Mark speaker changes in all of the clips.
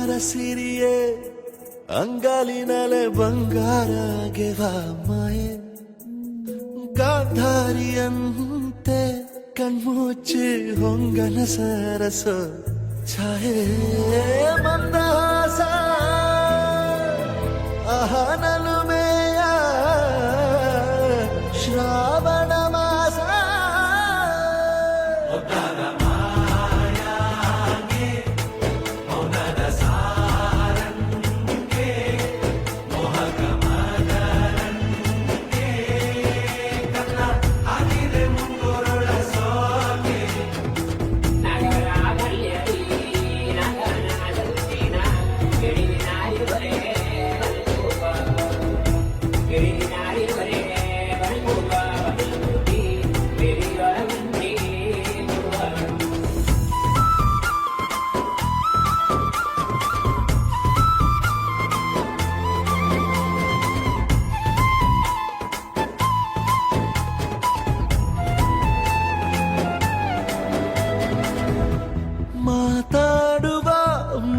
Speaker 1: ಶೃಂಗಾರ ಸಿರಿಯೇ ಅಂಗಾಲಿನಲೆ ಬಂಗಾರ ಗೆವ ಮಾಯೆ ಗಾಂಧಾರಿಯಂತೆ ಕಣ್ಮುಚ್ಚಿ ಹೊಂಗನ ಸರಸ ಛಾಯೆ ಮಂದಹಾಸ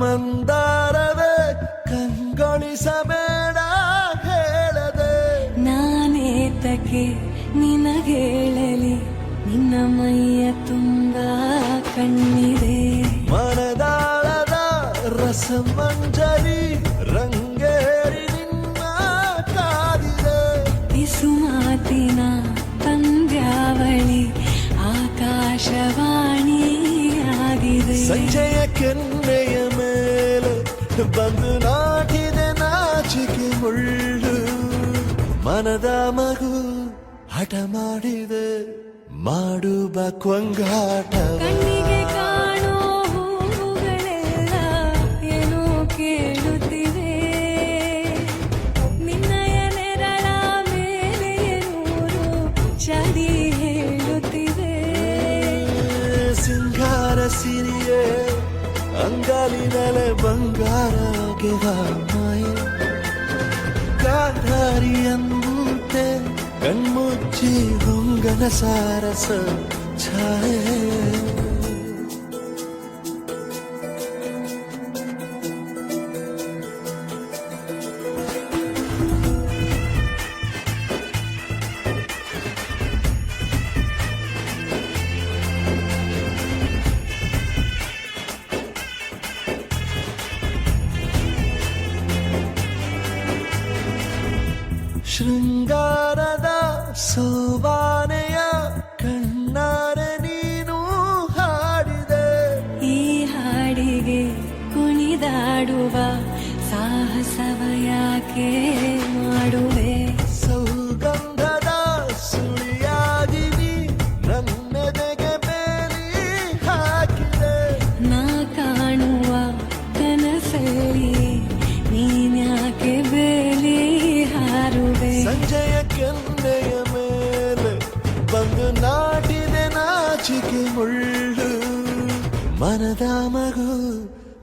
Speaker 1: ಮಂದಾರವೇ ಕಂಗೊಳಿಸಬೇಡ ಹೇಳದೆ.
Speaker 2: ನಾನೇತಕ್ಕೆ ನಿನಗೇಳಲಿ ನಿನ್ನ ಮೈಯ ತುಂಬ ಕಣ್ಣಿದೆ.
Speaker 1: ಮನದಾಳದ ರಸಮಂಜರಿ ರಂಗೇರಿ ನಿನ್ನ ಕಾದಿದೆ.
Speaker 2: ಬಿಸು ಮಾತಿನ ಪಂದ್ಯಾವಳಿ ಆಕಾಶವಾಣಿಯಾಗಿದೆ.
Speaker 1: ಸಂಜಯ ಕೆನ್ನ ಬಂದು ನಾಟಿದೆ ನಾಚಿಕೆ ಮುಳ್ಳು. ಮನದ ಮಗು ಹಠ ಮಾಡಿದೆ ಮಾಡುವ ಕೊಂಗಾಟ.
Speaker 2: ಕಣ್ಣಿಗೆ ಕಾಣೋ ಹೂವುಗಳೆಲ್ಲ ಏನೋ ಕೇಳುತ್ತಿವೆ. ನಿನ್ನಯ ನೆರಳ ಮೇಲೆ ನೂರು ಚದಿ ಹೇಳುತ್ತಿವೆ.
Speaker 1: ಸಿಂಗಾರ ಸಿರಿಯೇ ಅಂಗಾಲಿನಲೆ ಬಂಗಾರ ಗೆವ ಮಾಯೆ ಗಾಂಧಾರಿಯಂತೆ ಕಣ್ಮುಚ್ಚಿ ಹೊಂಗನ ಸಾರಸ ಛಾಯೆ ಶೃಂಗಾರದ ಸೋಬಾನೆಯ ಕಣ್ಣಾರೆ ನೀನು ಹಾಡಿದೆ.
Speaker 2: ಈ ಹಾಡಿಗೆ ಕುಣಿದಾಡುವ ಸಾಹಸವ ಯಾಕೆ?
Speaker 1: ಸಂಜೆಯ ಕೆನ್ನೆಯ ಮೇಲೆ ಬಂದು ನಾಟಿದೆ ನಾಚಿಕೆ ಮುಳ್ಳು. ಮನದ ಮಗು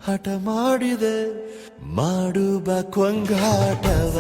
Speaker 1: ಹಠ ಮಾಡಿದೆ ಮಾಡುವ ಕೊಂಗಾಟವ.